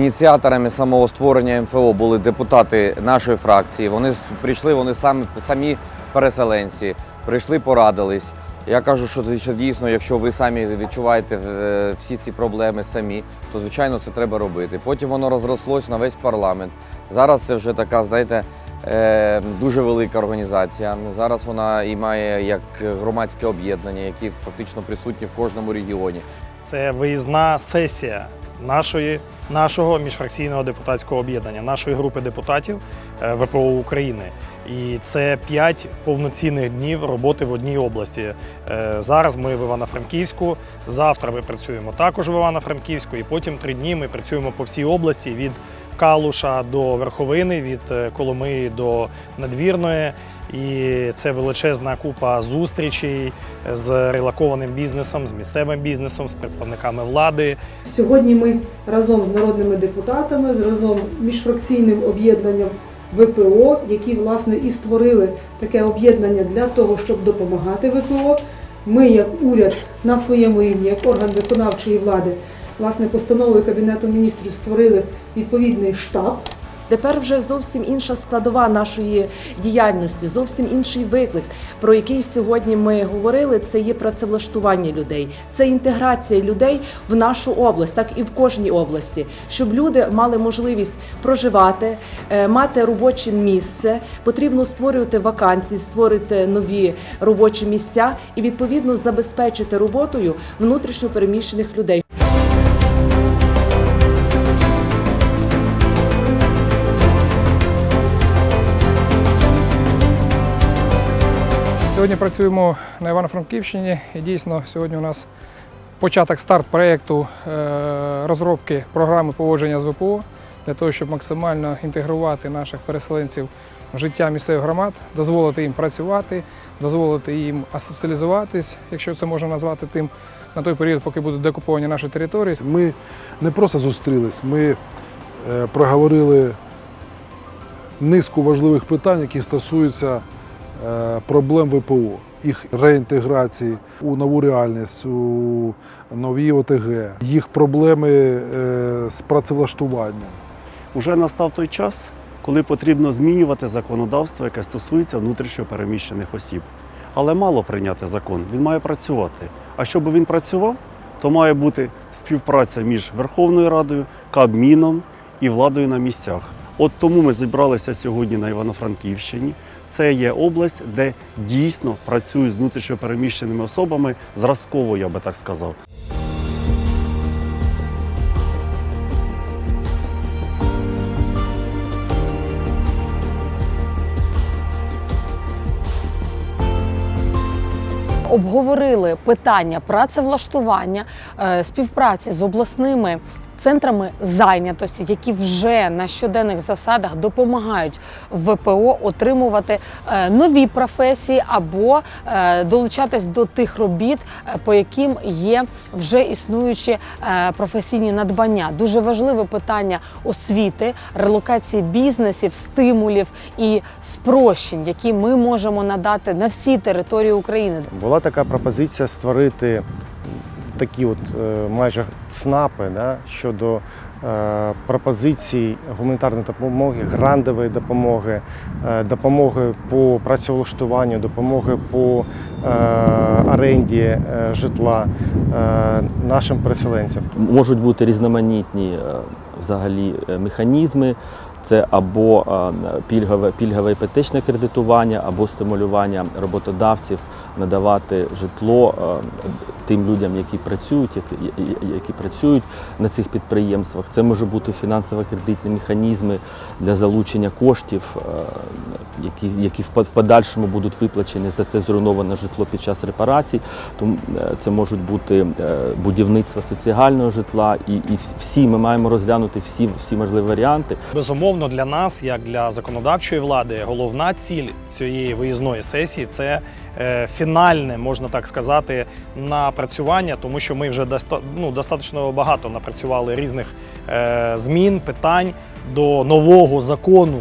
ініціаторами самого створення МФО були депутати нашої фракції. Вони прийшли, вони самі, самі переселенці, прийшли, порадились. Я кажу, що, що дійсно, якщо ви самі відчуваєте е, всі ці проблеми самі, то звичайно це треба робити. Потім воно розрослось на весь парламент. Зараз це вже така, знаєте, е, дуже велика організація. Зараз вона і має як громадське об'єднання, які фактично присутні в кожному регіоні. Це виїзна сесія нашої, нашого міжфракційного депутатського об'єднання, нашої групи депутатів е, ВПО України. І це п'ять повноцінних днів роботи в одній області. Е, Зараз ми в Івано-Франківську, завтра ми працюємо також в Івано-Франківську, і потім три дні ми працюємо по всій області від Калуша до Верховини, від е, Коломиї до Надвірної. І це величезна купа зустрічей з релакованим бізнесом, з місцевим бізнесом, з представниками влади. Сьогодні ми разом з народними депутатами, з разом міжфракційним об'єднанням ВПО, які власне і створили таке об'єднання для того, щоб допомагати ВПО. Ми, як уряд, на своєму рівні, як орган виконавчої влади, власне, постановою Кабінету міністрів створили відповідний штаб. Тепер вже зовсім інша складова нашої діяльності, зовсім інший виклик, про який сьогодні ми говорили. Це є працевлаштування людей, це інтеграція людей в нашу область, так і в кожній області, щоб люди мали можливість проживати, е, мати робоче місце. Потрібно створювати вакансії, створити нові робочі місця і відповідно забезпечити роботою внутрішньо переміщених людей. Сьогодні працюємо на Івано-Франківщині і дійсно сьогодні у нас початок старт проєкту е, розробки програми поводження з ВПО для того, щоб максимально інтегрувати наших переселенців в життя місцевих громад, дозволити їм працювати, дозволити їм асоціалізуватись, якщо це можна назвати тим, на той період, поки будуть декуповані наші території. Ми не просто зустрілись, ми е, проговорили низку важливих питань, які стосуються проблем ВПО, їх реінтеграції у нову реальність, у нові ОТГ, їх проблеми е, з працевлаштуванням. Уже настав той час, коли потрібно змінювати законодавство, яке стосується внутрішньо переміщених осіб. Але мало прийняти закон, він має працювати. А щоб він працював, то має бути співпраця між Верховною Радою, Кабміном і владою на місцях. От тому ми зібралися сьогодні на Івано-Франківщині. Це є область, де дійсно працюють з внутрішньо переміщеними особами зразково, я би так сказав. обговорили питання працевлаштування, е, співпраці з обласними. Центрами зайнятості, які вже на щоденних засадах допомагають ВПО отримувати е, нові професії або е, долучатись до тих робіт, е, по яким є вже існуючі професійні надбання. Дуже важливе питання освіти, релокації бізнесів, стимулів і спрощень, які ми можемо надати на всій території України. Була така пропозиція створити такі от майже ЦНАПи да, щодо е, пропозицій гуманітарної допомоги, грандової допомоги, е, допомоги по працевлаштуванню, допомоги по е, оренді житла нашим переселенцям. Можуть бути різноманітні взагалі механізми. Це або пільгове, пільгове іпотечне кредитування, або стимулювання роботодавців надавати житло тим людям, які працюють, які, які працюють на цих підприємствах. Це може бути фінансово-кредитні механізми для залучення коштів, які, які в подальшому будуть виплачені за це зруйноване житло під час репарацій. Тому е, це можуть бути е, будівництво соціального житла, і, і всі ми маємо розглянути всі, всі можливі варіанти. Безумовно, для нас, як для законодавчої влади, головна ціль цієї виїзної сесії це е, фінальне, можна так сказати, напрацювання, тому що ми вже ну, достатньо багато напрацювали різних е, змін, питань до нового закону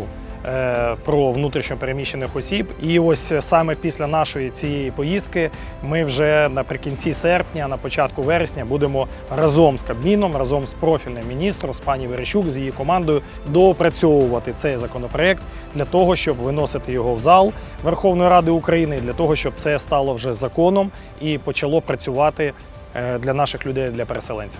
про внутрішньо переміщених осіб. І ось саме після нашої цієї поїздки ми вже наприкінці серпня, на початку вересня, будемо разом з Кабміном, разом з профільним міністром, з пані Верещук, з її командою доопрацьовувати цей законопроект для того, щоб виносити його в зал Верховної Ради України, для того, щоб це стало вже законом і почало працювати е, для наших людей, для переселенців.